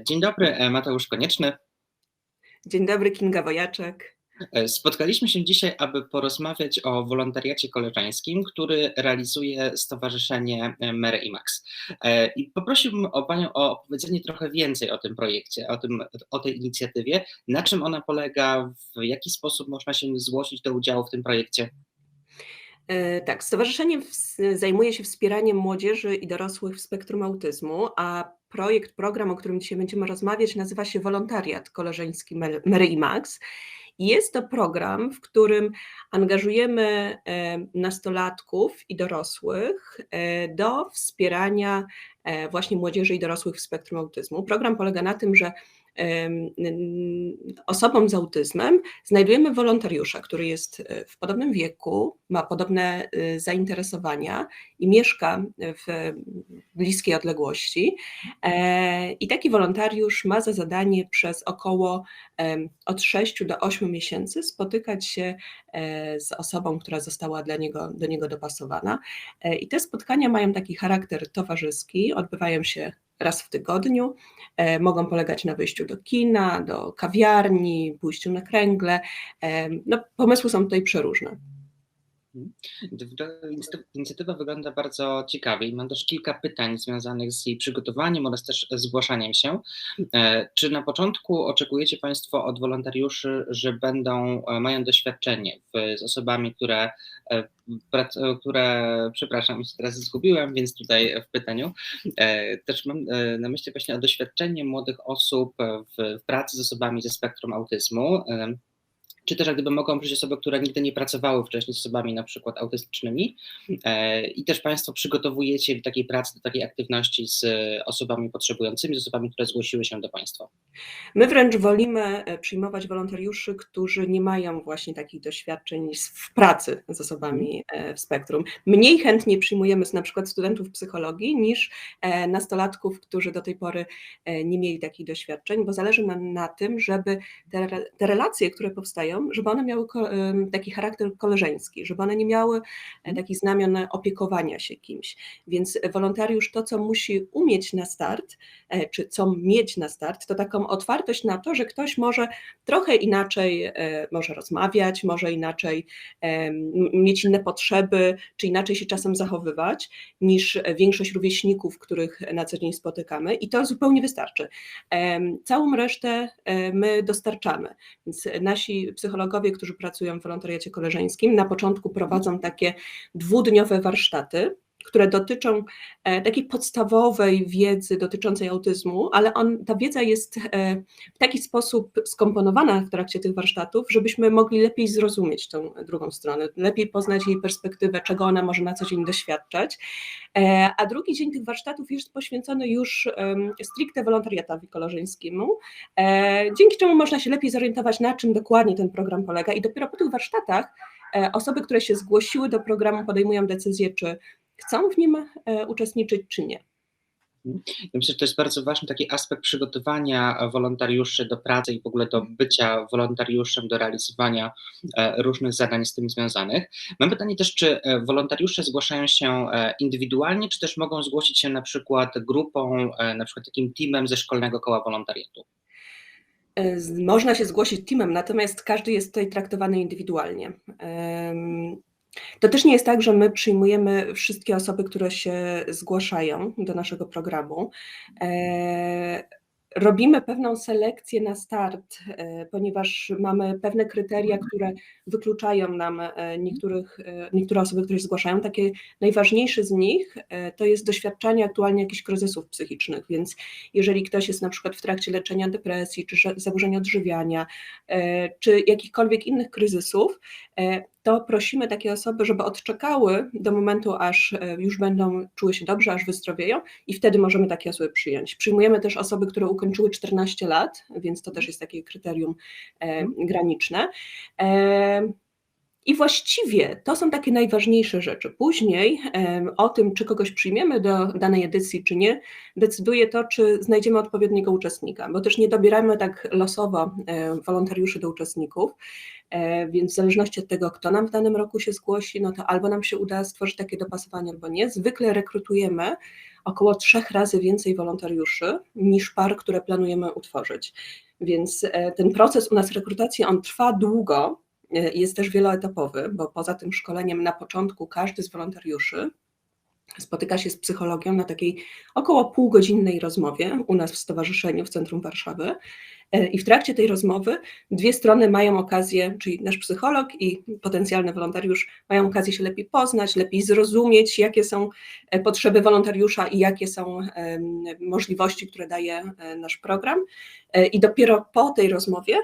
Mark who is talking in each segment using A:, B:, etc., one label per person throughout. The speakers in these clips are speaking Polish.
A: Dzień dobry, e, Mateusz Konieczny.
B: Dzień dobry, Kinga Wojaczek.
A: E, Spotkaliśmy się dzisiaj, aby porozmawiać o wolontariacie koleżeńskim, który realizuje Stowarzyszenie e, Mary i Max. E, I poprosiłbym o Panią o opowiedzenie trochę więcej o tym projekcie, o, tym, o tej inicjatywie, na czym ona polega, w jaki sposób można się zgłosić do udziału w tym projekcie.
B: E, Tak, stowarzyszenie zajmuje się wspieraniem młodzieży i dorosłych w spektrum autyzmu, a projekt, program, o którym dzisiaj będziemy rozmawiać, nazywa się Wolontariat Koleżeński Mary i Max. Jest to program, w którym angażujemy e, nastolatków i dorosłych e, do wspierania właśnie młodzieży i dorosłych w spektrum autyzmu. Program polega na tym, że osobom z autyzmem znajdujemy wolontariusza, który jest e, w podobnym wieku, ma podobne e, zainteresowania i mieszka w bliskiej odległości. E, I taki wolontariusz ma za zadanie przez około od 6 do 8 miesięcy spotykać się e, z osobą, która została dla niego, do niego dopasowana. I te spotkania mają taki charakter towarzyski, odbywają się raz w tygodniu, e, mogą polegać na wyjściu do kina, do kawiarni, pójściu na kręgle. E, No, pomysły są tutaj przeróżne.
A: Inicjatywa wygląda bardzo ciekawie i mam też kilka pytań związanych z jej przygotowaniem oraz też zgłaszaniem się. E, Czy na początku oczekujecie Państwo od wolontariuszy, że będą, e, mają doświadczenie w, z osobami, które, e, które, przepraszam, teraz zgubiłem, więc tutaj w pytaniu też mam na myśli właśnie o doświadczenie młodych osób w, w pracy z osobami ze spektrum autyzmu. Czy też jak gdyby mogą być osoby, które nigdy nie pracowały wcześniej z osobami na przykład autystycznymi e, i też Państwo przygotowujecie do takiej pracy, do takiej aktywności z osobami potrzebującymi, z osobami, które zgłosiły się do Państwa.
B: My wręcz wolimy e, przyjmować wolontariuszy, którzy nie mają właśnie takich doświadczeń w pracy z osobami e, w spektrum. Mniej chętnie przyjmujemy na przykład studentów psychologii niż nastolatków, którzy do tej pory nie mieli takich doświadczeń, bo zależy nam na tym, żeby te, te relacje, które powstają, żeby one miały taki charakter koleżeński, żeby one nie miały e, takich znamion opiekowania się kimś. Więc wolontariusz to, co musi umieć na start, e, czy co mieć na start, to taką otwartość na to, że ktoś może trochę inaczej e, może rozmawiać, może inaczej mieć inne potrzeby, czy inaczej się czasem zachowywać niż większość rówieśników, których na co dzień spotykamy i to zupełnie wystarczy. Całą resztę my dostarczamy. Więc nasi psychologowie, którzy pracują w wolontariacie koleżeńskim, na początku prowadzą takie dwudniowe warsztaty, które dotyczą e, takiej podstawowej wiedzy dotyczącej autyzmu, ale on, ta wiedza jest e, w taki sposób skomponowana w trakcie tych warsztatów, żebyśmy mogli lepiej zrozumieć tą drugą stronę, lepiej poznać jej perspektywę, czego ona może na co dzień doświadczać. E, A drugi dzień tych warsztatów jest poświęcony już stricte wolontariatowi koleżeńskiemu, dzięki czemu można się lepiej zorientować, na czym dokładnie ten program polega i dopiero po tych warsztatach osoby, które się zgłosiły do programu podejmują decyzję, czy chcą w nim e, uczestniczyć, czy nie.
A: Ja myślę, że to jest bardzo ważny taki aspekt przygotowania wolontariuszy do pracy i w ogóle do bycia wolontariuszem, do realizowania e, różnych zadań z tym związanych. Mam pytanie też, czy e, wolontariusze zgłaszają się indywidualnie, czy też mogą zgłosić się na przykład grupą, na przykład takim teamem ze szkolnego koła wolontariatu?
B: Można się zgłosić teamem, natomiast każdy jest tutaj traktowany indywidualnie. To też nie jest tak, że my przyjmujemy wszystkie osoby, które się zgłaszają do naszego programu. E, Robimy pewną selekcję na start, e, ponieważ mamy pewne kryteria, które wykluczają nam e, niektórych, niektóre osoby, które się zgłaszają. Takie najważniejsze z nich to jest doświadczanie aktualnie jakichś kryzysów psychicznych, więc jeżeli ktoś jest na przykład w trakcie leczenia depresji, czy zaburzeń odżywiania, czy jakichkolwiek innych kryzysów, to prosimy takie osoby, żeby odczekały do momentu, aż e, już będą czuły się dobrze, aż wyzdrowieją i wtedy możemy takie osoby przyjąć. Przyjmujemy też osoby, które ukończyły 14 lat, więc to też jest takie kryterium e, graniczne. I właściwie to są takie najważniejsze rzeczy. Później o tym, czy kogoś przyjmiemy do danej edycji, czy nie, decyduje to, czy znajdziemy odpowiedniego uczestnika, bo też nie dobieramy tak losowo e, wolontariuszy do uczestników, e, więc w zależności od tego, kto nam w danym roku się zgłosi, no to albo nam się uda stworzyć takie dopasowanie, albo nie. Zwykle rekrutujemy około trzech razy więcej wolontariuszy niż par, które planujemy utworzyć. Więc e, ten proces u nas rekrutacji, on trwa długo, jest też wieloetapowy, bo poza tym szkoleniem na początku każdy z wolontariuszy spotyka się z psychologią na takiej około półgodzinnej rozmowie u nas w stowarzyszeniu w centrum Warszawy. E, I w trakcie tej rozmowy dwie strony mają okazję, czyli nasz psycholog i potencjalny wolontariusz mają okazję się lepiej poznać, lepiej zrozumieć, jakie są e, potrzeby wolontariusza i jakie są możliwości, które daje nasz program. I dopiero po tej rozmowie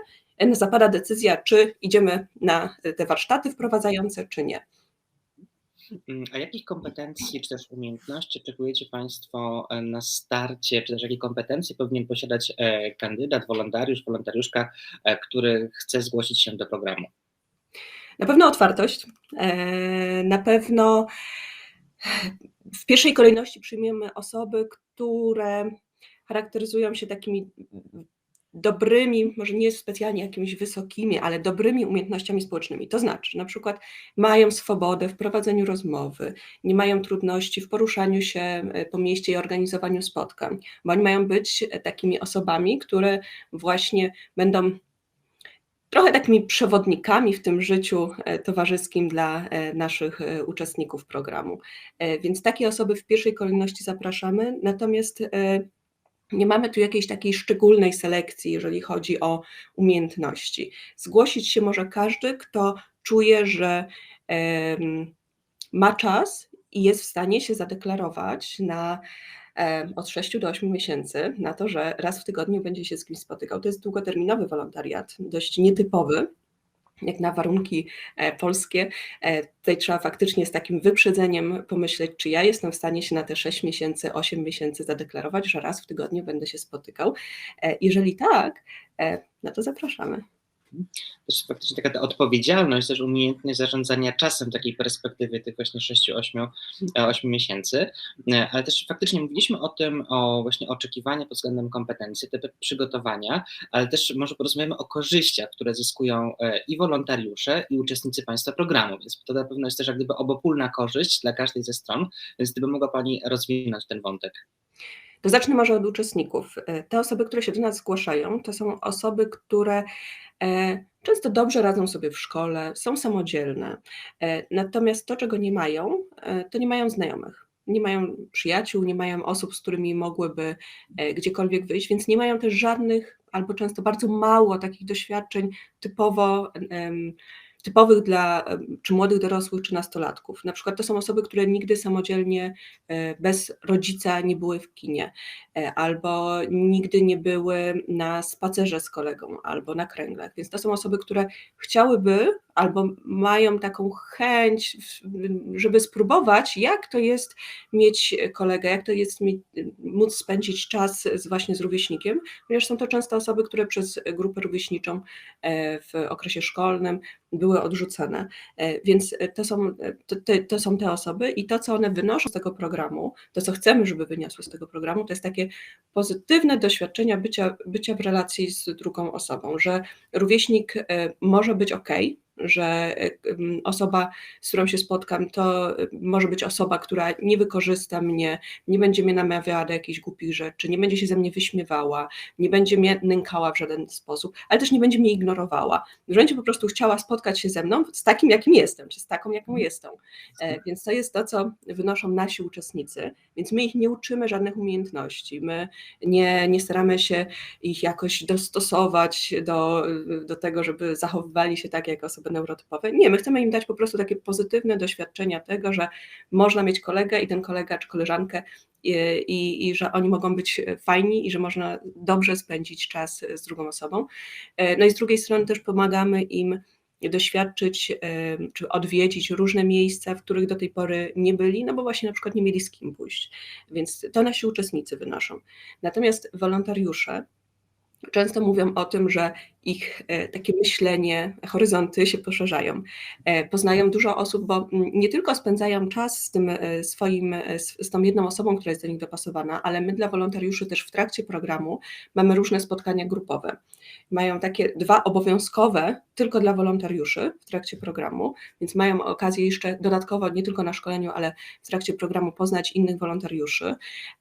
B: zapada decyzja, czy idziemy na te warsztaty wprowadzające, czy nie.
A: A jakich kompetencji czy też umiejętności oczekujecie Państwo na starcie, czy też jakie kompetencje powinien posiadać e, kandydat, wolontariusz, wolontariuszka, e, który chce zgłosić się do programu?
B: Na pewno otwartość, e, na pewno w pierwszej kolejności przyjmiemy osoby, które charakteryzują się takimi dobrymi, może nie specjalnie jakimiś wysokimi, ale dobrymi umiejętnościami społecznymi. To znaczy, na przykład mają swobodę w prowadzeniu rozmowy, nie mają trudności w poruszaniu się e, po mieście i organizowaniu spotkań, bo oni mają być e, takimi osobami, które właśnie będą trochę takimi przewodnikami w tym życiu e, towarzyskim dla naszych uczestników programu. Więc takie osoby w pierwszej kolejności zapraszamy, natomiast nie mamy tu jakiejś takiej szczególnej selekcji, jeżeli chodzi o umiejętności. Zgłosić się może każdy, kto czuje, że ma czas i jest w stanie się zadeklarować na od 6 do 8 miesięcy na to, że raz w tygodniu będzie się z kimś spotykał. To jest długoterminowy wolontariat, dość nietypowy, jak na warunki e, polskie. E, Tutaj trzeba faktycznie z takim wyprzedzeniem pomyśleć, czy ja jestem w stanie się na te 6 miesięcy, 8 miesięcy zadeklarować, że raz w tygodniu będę się spotykał. E, Jeżeli tak, no to zapraszamy.
A: Też faktycznie taka ta odpowiedzialność, też umiejętność zarządzania czasem takiej perspektywie tych właśnie 6-8 8 miesięcy, E, ale też faktycznie mówiliśmy o tym, o właśnie oczekiwania pod względem kompetencji, te przygotowania, ale też może porozmawiamy o korzyściach, które zyskują e, i wolontariusze, i uczestnicy Państwa programu, więc to na pewno jest też jak gdyby obopólna korzyść dla każdej ze stron, więc gdyby mogła Pani rozwinąć ten wątek.
B: To zacznę może od uczestników. E, Te osoby, które się do nas zgłaszają, to są osoby, które e, często dobrze radzą sobie w szkole, są samodzielne. E, Natomiast to, czego nie mają, e, to nie mają znajomych. Nie mają przyjaciół, nie mają osób, z którymi mogłyby e, gdziekolwiek wyjść, więc nie mają też żadnych, albo często bardzo mało takich doświadczeń typowo typowych dla czy młodych dorosłych, czy nastolatków. Na przykład to są osoby, które nigdy samodzielnie e, bez rodzica nie były w kinie, e, albo nigdy nie były na spacerze z kolegą, albo na kręglach. Więc to są osoby, które chciałyby albo mają taką chęć, żeby spróbować, jak to jest mieć kolegę, jak to jest mieć, móc spędzić czas z, właśnie z rówieśnikiem, ponieważ są to często osoby, które przez grupę rówieśniczą e, w okresie szkolnym były odrzucone. E, Więc to są, to, to są te osoby i to, co one wynoszą z tego programu, to, co chcemy, żeby wyniosły z tego programu, to jest takie pozytywne doświadczenia bycia, bycia w relacji z drugą osobą, że rówieśnik e, może być ok, że m, osoba, z którą się spotkam, to e, może być osoba, która nie wykorzysta mnie, nie będzie mnie namawiała do jakichś głupich rzeczy, nie będzie się ze mnie wyśmiewała, nie będzie mnie nękała w żaden sposób, ale też nie będzie mnie ignorowała. Że będzie po prostu chciała spotkać się ze mną z takim, jakim jestem, czy z taką, jaką jestem. E, Więc to jest to, co wynoszą nasi uczestnicy, więc my ich nie uczymy żadnych umiejętności, my nie, nie staramy się ich jakoś dostosować do, do tego, żeby zachowywali się tak jak osoby neurotypowe. Nie, my chcemy im dać po prostu takie pozytywne doświadczenia tego, że można mieć kolegę i ten kolega czy koleżankę i, i, i że oni mogą być fajni i że można dobrze spędzić czas z drugą osobą. E, No i z drugiej strony też pomagamy im doświadczyć em, czy odwiedzić różne miejsca, w których do tej pory nie byli, no bo właśnie na przykład nie mieli z kim pójść. Więc to nasi uczestnicy wynoszą. Natomiast wolontariusze często mówią o tym, że ich e, takie myślenie, horyzonty się poszerzają. E, Poznają dużo osób, bo mm, nie tylko spędzają czas z tym e, swoim, z tą jedną osobą, która jest do nich dopasowana, ale my dla wolontariuszy też w trakcie programu mamy różne spotkania grupowe. Mają takie dwa obowiązkowe tylko dla wolontariuszy w trakcie programu, więc mają okazję jeszcze dodatkowo, nie tylko na szkoleniu, ale w trakcie programu poznać innych wolontariuszy.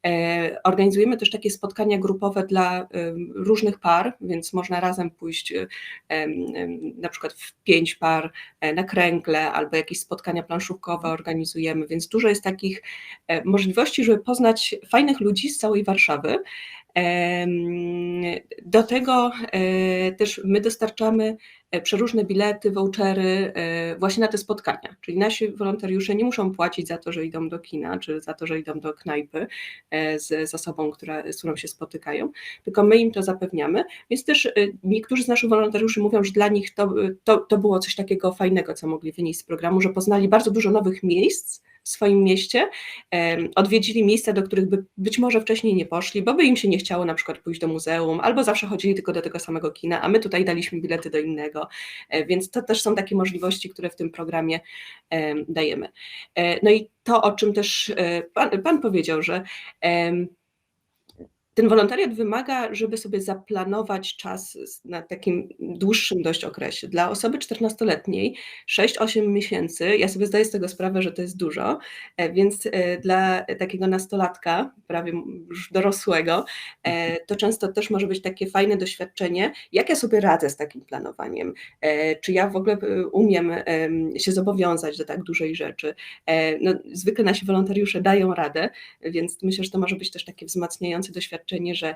B: E, organizujemy też takie spotkania grupowe dla różnych par, więc można razem pójść na przykład w pięć par e, na kręgle albo jakieś spotkania planszówkowe organizujemy, więc dużo jest takich e, możliwości, żeby poznać fajnych ludzi z całej Warszawy. Do tego e, też my dostarczamy e, przeróżne bilety, vouchery e, właśnie na te spotkania. Czyli nasi wolontariusze nie muszą płacić za to, że idą do kina, czy za to, że idą do knajpy z, z osobą, która, z którą się spotykają, tylko my im to zapewniamy. Więc też niektórzy z naszych wolontariuszy mówią, że dla nich to, to, to było coś takiego fajnego, co mogli wynieść z programu, że poznali bardzo dużo nowych miejsc, w swoim mieście, odwiedzili miejsca, do których by być może wcześniej nie poszli, bo by im się nie chciało na przykład pójść do muzeum, albo zawsze chodzili tylko do tego samego kina, a my tutaj daliśmy bilety do innego, e, więc to też są takie możliwości, które w tym programie dajemy. E, no i to, o czym też e, pan, pan powiedział, że ten wolontariat wymaga, żeby sobie zaplanować czas na takim dłuższym dość okresie. Dla osoby 14-letniej 6-8 miesięcy, ja sobie zdaję z tego sprawę, że to jest dużo, e, więc e, dla takiego nastolatka, prawie już dorosłego, e, to często też może być takie fajne doświadczenie, jak ja sobie radzę z takim planowaniem, czy ja w ogóle umiem się zobowiązać do tak dużej rzeczy. No, zwykle nasi wolontariusze dają radę, więc myślę, że to może być też takie wzmacniające doświadczenie, doświadczenie, że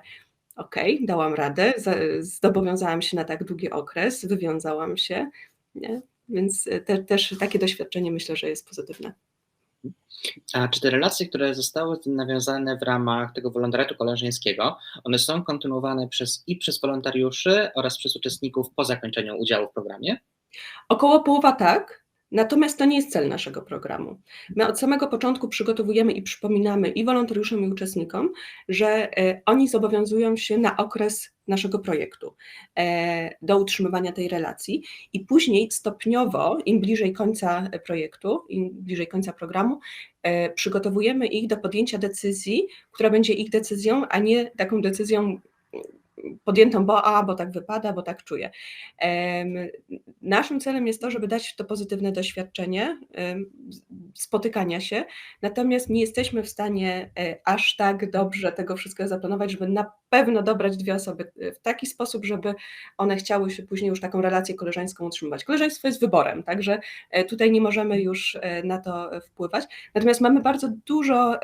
B: okej, okay, dałam radę, zobowiązałam się na tak długi okres, wywiązałam się, nie? więc te, też takie doświadczenie myślę, że jest pozytywne.
A: A czy te relacje, które zostały nawiązane w ramach tego wolontariatu koleżeńskiego, one są kontynuowane przez, i przez wolontariuszy oraz przez uczestników po zakończeniu udziału w programie?
B: Około połowa tak, Natomiast to nie jest cel naszego programu. My od samego początku przygotowujemy i przypominamy i wolontariuszom, i uczestnikom, że e, oni zobowiązują się na okres naszego projektu e, do utrzymywania tej relacji i później stopniowo, im bliżej końca projektu, im bliżej końca programu, e, przygotowujemy ich do podjęcia decyzji, która będzie ich decyzją, a nie taką decyzją podjętą, bo a, bo tak wypada, bo tak czuję. Naszym celem jest to, żeby dać to pozytywne doświadczenie spotykania się, natomiast nie jesteśmy w stanie e, aż tak dobrze tego wszystkiego zaplanować, żeby na pewno dobrać dwie osoby e, w taki sposób, żeby one chciały się później już taką relację koleżeńską utrzymywać. Koleżeństwo jest wyborem, także e, tutaj nie możemy już na to wpływać. Natomiast mamy bardzo dużo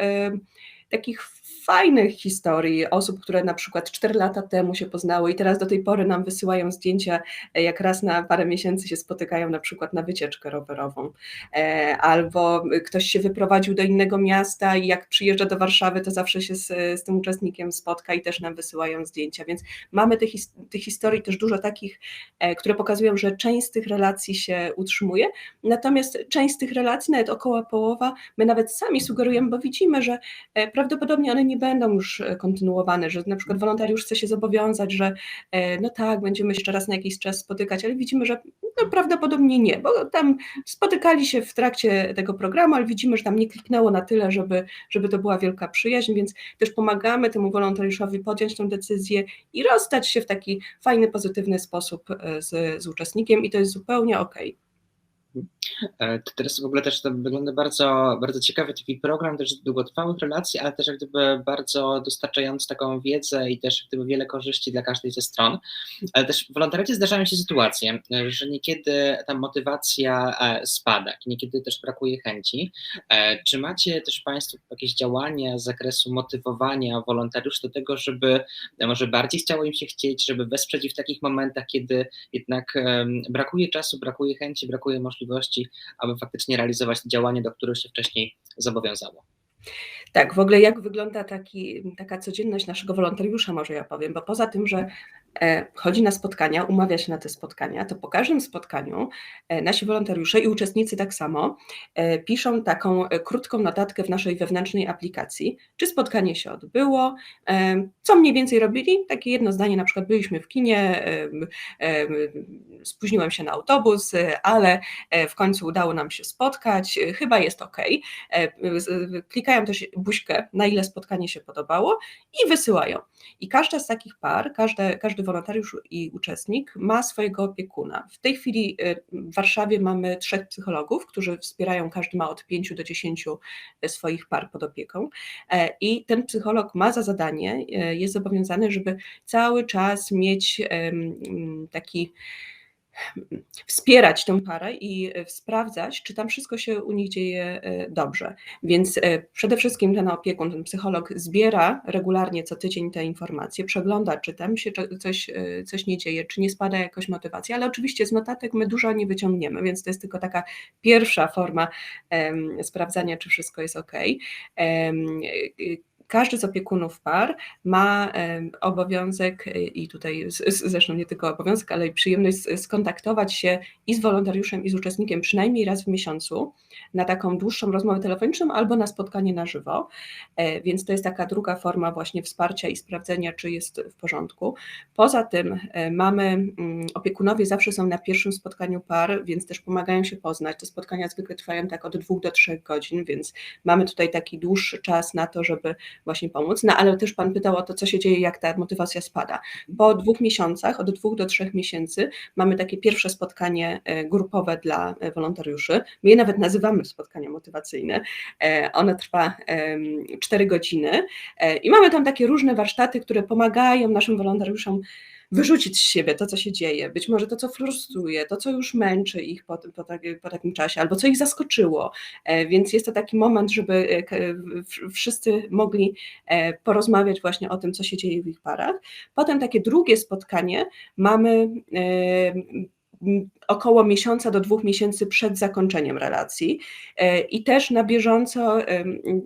B: takich fajnych historii osób, które na przykład 4 lata temu się poznały i teraz do tej pory nam wysyłają zdjęcia, e, jak raz na parę miesięcy się spotykają na przykład na wycieczkę rowerową. E, albo ktoś się wyprowadził do innego miasta i jak przyjeżdża do Warszawy, to zawsze się z, z tym uczestnikiem spotka i też nam wysyłają zdjęcia. Więc mamy tych, tych historii też dużo takich, e, które pokazują, że część z tych relacji się utrzymuje, natomiast część z tych relacji, nawet około połowa, my nawet sami sugerujemy, bo widzimy, że prawdopodobnie one nie będą już e, kontynuowane, że na przykład wolontariusz chce się zobowiązać, że e, no tak, będziemy jeszcze raz na jakiś czas spotykać, ale widzimy, że no prawdopodobnie nie, bo tam spotykali się w trakcie tego programu, ale widzimy, że tam nie kliknęło na tyle, żeby, żeby to była wielka przyjaźń, więc też pomagamy temu wolontariuszowi podjąć tę decyzję i rozstać się w taki fajny, pozytywny sposób e, z, z uczestnikiem i to jest zupełnie okej. Okay.
A: E, to teraz w ogóle też to wygląda bardzo, bardzo ciekawy taki program też długotrwałych relacji, ale też jak gdyby bardzo dostarczający taką wiedzę i też jak gdyby wiele korzyści dla każdej ze stron. Ale też w wolontariacie zdarzają się sytuacje, że niekiedy ta motywacja e, spada, niekiedy też brakuje chęci. E, czy macie też Państwo jakieś działania z zakresu motywowania wolontariuszy do tego, żeby może bardziej chciało im się chcieć, żeby wesprzeć ich w takich momentach, kiedy jednak brakuje czasu, brakuje chęci, brakuje możliwości aby faktycznie realizować działanie, do których się wcześniej zobowiązało.
B: Tak, w ogóle jak wygląda taki, taka codzienność naszego wolontariusza, może ja powiem, bo poza tym, że e, chodzi na spotkania, umawia się na te spotkania, to po każdym spotkaniu e, nasi wolontariusze i uczestnicy tak samo e, piszą taką krótką notatkę w naszej wewnętrznej aplikacji, czy spotkanie się odbyło, co mniej więcej robili, takie jedno zdanie, na przykład byliśmy w kinie, spóźniłem się na autobus, ale w końcu udało nam się spotkać, chyba jest ok. Klikają też buźkę, na ile spotkanie się podobało i wysyłają. I każda z takich par, każde, każdy wolontariusz i uczestnik ma swojego opiekuna. W tej chwili w Warszawie mamy trzech psychologów, którzy wspierają, każdy ma od 5 do 10 swoich par pod opieką i ten psycholog ma za zadanie, jest zobowiązany, żeby cały czas mieć taki wspierać tę parę i e, sprawdzać, czy tam wszystko się u nich dzieje e, dobrze. Więc e, przede wszystkim ten opiekun, ten psycholog zbiera regularnie co tydzień te informacje, przegląda, czy tam się coś, coś nie dzieje, czy nie spada jakoś motywacja, ale oczywiście z notatek my dużo nie wyciągniemy, więc to jest tylko taka pierwsza forma sprawdzania, czy wszystko jest ok. Każdy z opiekunów par ma obowiązek, e, i tutaj zresztą nie tylko obowiązek, ale i przyjemność skontaktować się i z wolontariuszem, i z uczestnikiem przynajmniej raz w miesiącu na taką dłuższą rozmowę telefoniczną albo na spotkanie na żywo. E, więc to jest taka druga forma właśnie wsparcia i sprawdzenia, czy jest w porządku. Poza tym e, mamy, mm, opiekunowie zawsze są na pierwszym spotkaniu par, więc też pomagają się poznać. Te spotkania zwykle trwają tak od dwóch do trzech godzin, więc mamy tutaj taki dłuższy czas na to, żeby właśnie pomóc. No ale też Pan pytał o to, co się dzieje, jak ta motywacja spada. Po dwóch miesiącach, od dwóch do trzech miesięcy, mamy takie pierwsze spotkanie e, grupowe dla e, wolontariuszy. My je nawet nazywamy spotkania motywacyjne. E, ono trwa cztery godziny i mamy tam takie różne warsztaty, które pomagają naszym wolontariuszom wyrzucić z siebie to, co się dzieje, być może to, co frustruje, to, co już męczy ich po, po, po takim czasie, albo co ich zaskoczyło. E, więc jest to taki moment, żeby e, wszyscy mogli e, porozmawiać właśnie o tym, co się dzieje w ich parach. Potem takie drugie spotkanie mamy około miesiąca do dwóch miesięcy przed zakończeniem relacji. I też na bieżąco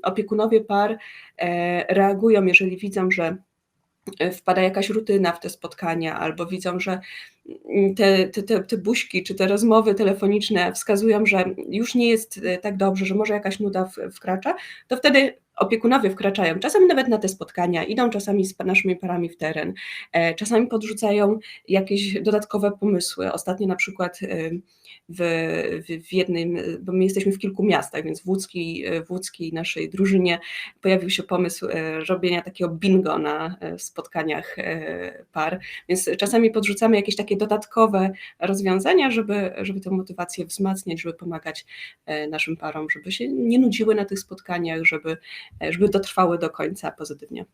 B: opiekunowie par reagują, jeżeli widzą, że wpada jakaś rutyna w te spotkania, albo widzą, że mm, te, te, te, te buźki czy te rozmowy telefoniczne wskazują, że już nie jest e, tak dobrze, że może jakaś nuda wkracza, to wtedy opiekunowie wkraczają czasami nawet na te spotkania, idą czasami z naszymi parami w teren, e, czasami podrzucają jakieś dodatkowe pomysły. Ostatnio na przykład w, w, jednym, bo my jesteśmy w kilku miastach, więc w łódzkiej, w łódzkiej naszej drużynie pojawił się pomysł e, robienia takiego bingo na e, spotkaniach e, par, więc czasami podrzucamy jakieś takie dodatkowe rozwiązania, żeby, żeby tę motywację wzmacniać, żeby pomagać naszym parom, żeby się nie nudziły na tych spotkaniach, żeby, żeby dotrwały do końca pozytywnie.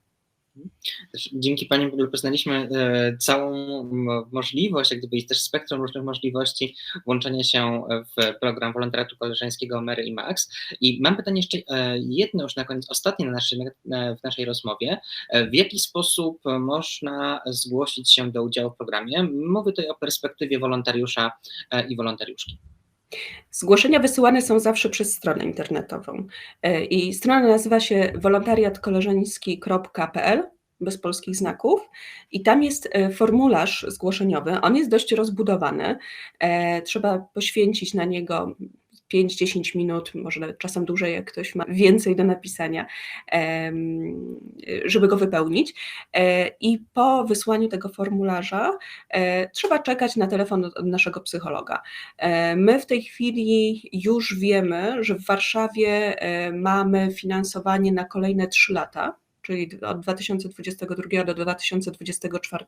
A: Dzięki Pani w ogóle poznaliśmy e, całą możliwość, jak gdyby i też spektrum różnych możliwości włączenia się w program wolontariatu koleżeńskiego Mary i Max. I mam pytanie jeszcze e, jedno już na koniec, ostatnie na naszej, w naszej rozmowie. E, w jaki sposób można zgłosić się do udziału w programie? Mówię tutaj o perspektywie wolontariusza i wolontariuszki.
B: Zgłoszenia wysyłane są zawsze przez stronę internetową i strona nazywa się wolontariatkoleżeński.pl bez polskich znaków i tam jest e, formularz zgłoszeniowy. On jest dość rozbudowany. E, trzeba poświęcić na niego 5-10 minut, może nawet czasem dłużej, jak ktoś ma więcej do napisania, żeby go wypełnić. E, I po wysłaniu tego formularza trzeba czekać na telefon od naszego psychologa. My w tej chwili już wiemy, że w Warszawie mamy finansowanie na kolejne 3 lata czyli od 2022 do 2024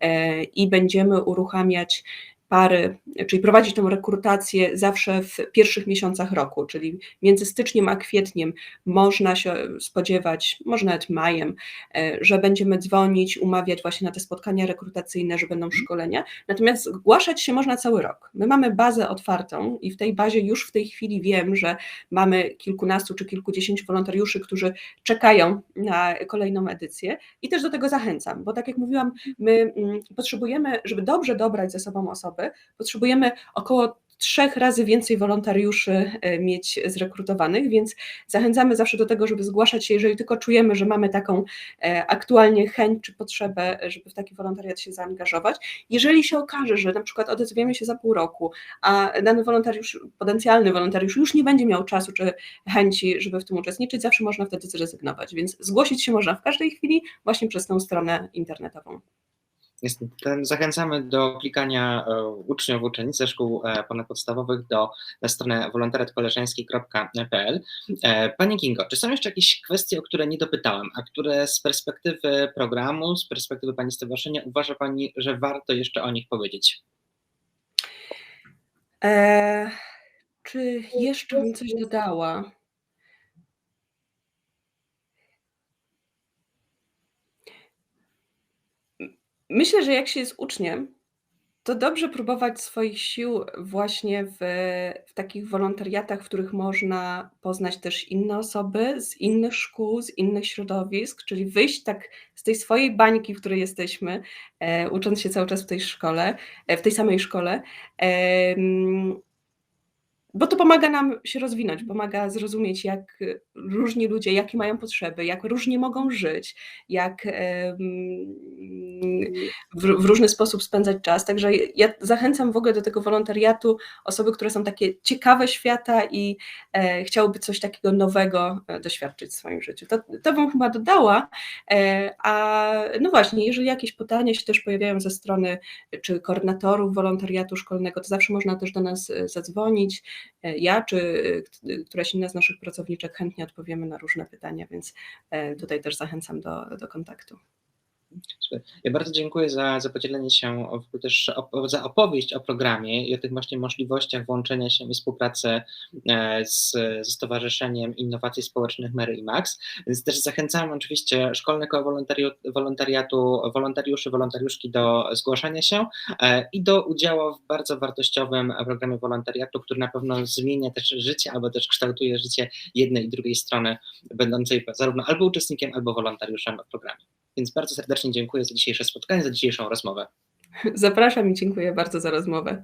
B: e, i będziemy uruchamiać pary, czyli prowadzić tę rekrutację zawsze w pierwszych miesiącach roku, czyli między styczniem a kwietniem można się spodziewać, może nawet majem, e, że będziemy dzwonić, umawiać właśnie na te spotkania rekrutacyjne, że będą szkolenia. Natomiast zgłaszać się można cały rok. My mamy bazę otwartą i w tej bazie już w tej chwili wiem, że mamy kilkunastu czy kilkudziesięciu wolontariuszy, którzy czekają na kolejną edycję i też do tego zachęcam, bo tak jak mówiłam, my mm, potrzebujemy, żeby dobrze dobrać ze sobą osoby, potrzebujemy około trzech razy więcej wolontariuszy e, mieć zrekrutowanych, więc zachęcamy zawsze do tego, żeby zgłaszać się, jeżeli tylko czujemy, że mamy taką e, aktualnie chęć czy potrzebę, żeby w taki wolontariat się zaangażować. Jeżeli się okaże, że na przykład odezwiemy się za pół roku, a dany wolontariusz, potencjalny wolontariusz już nie będzie miał czasu czy chęci, żeby w tym uczestniczyć, zawsze można wtedy zrezygnować, więc zgłosić się można w każdej chwili właśnie przez tę stronę internetową.
A: Ten, zachęcamy do klikania e, uczniów, uczennic ze szkół e, ponadpodstawowych do, na stronę wolontariatkoleżeński.pl. E, Pani Kingo, czy są jeszcze jakieś kwestie, o które nie dopytałem, a które z perspektywy programu, z perspektywy Pani stowarzyszenia uważa Pani, że warto jeszcze o nich powiedzieć?
B: E, czy jeszcze bym coś dodała? Myślę, że jak się jest uczniem, to dobrze próbować swoich sił właśnie w, w takich wolontariatach, w których można poznać też inne osoby z innych szkół, z innych środowisk, czyli wyjść tak z tej swojej bańki, w której jesteśmy, e, ucząc się cały czas w tej szkole, e, w tej samej szkole. em, bo to pomaga nam się rozwinąć, pomaga zrozumieć, jak różni ludzie, jakie mają potrzeby, jak różnie mogą żyć, jak w, w różny sposób spędzać czas. Także ja zachęcam w ogóle do tego wolontariatu osoby, które są takie ciekawe świata i e, chciałyby coś takiego nowego e, doświadczyć w swoim życiu. To, to bym chyba dodała. E, a no właśnie, jeżeli jakieś pytania się też pojawiają ze strony czy koordynatorów wolontariatu szkolnego, to zawsze można też do nas e, zadzwonić. Ja czy e, któraś inna z naszych pracowniczek chętnie odpowiemy na różne pytania, więc e, tutaj też zachęcam do, do kontaktu.
A: Ja bardzo dziękuję za, za podzielenie się, też za opowieść o programie i o tych właśnie możliwościach włączenia się i współpracy e, z, ze Stowarzyszeniem Innowacji Społecznych Mary i Max. Więc też zachęcam oczywiście szkolnego wolontariatu, wolontariatu wolontariuszy, wolontariuszki do zgłaszania się e, i do udziału w bardzo wartościowym programie wolontariatu, który na pewno zmienia też życie albo też kształtuje życie jednej i drugiej strony, będącej zarówno albo uczestnikiem, albo wolontariuszem w programie. Więc bardzo serdecznie dziękuję za dzisiejsze spotkanie, za dzisiejszą rozmowę.
B: Zapraszam i dziękuję bardzo za rozmowę.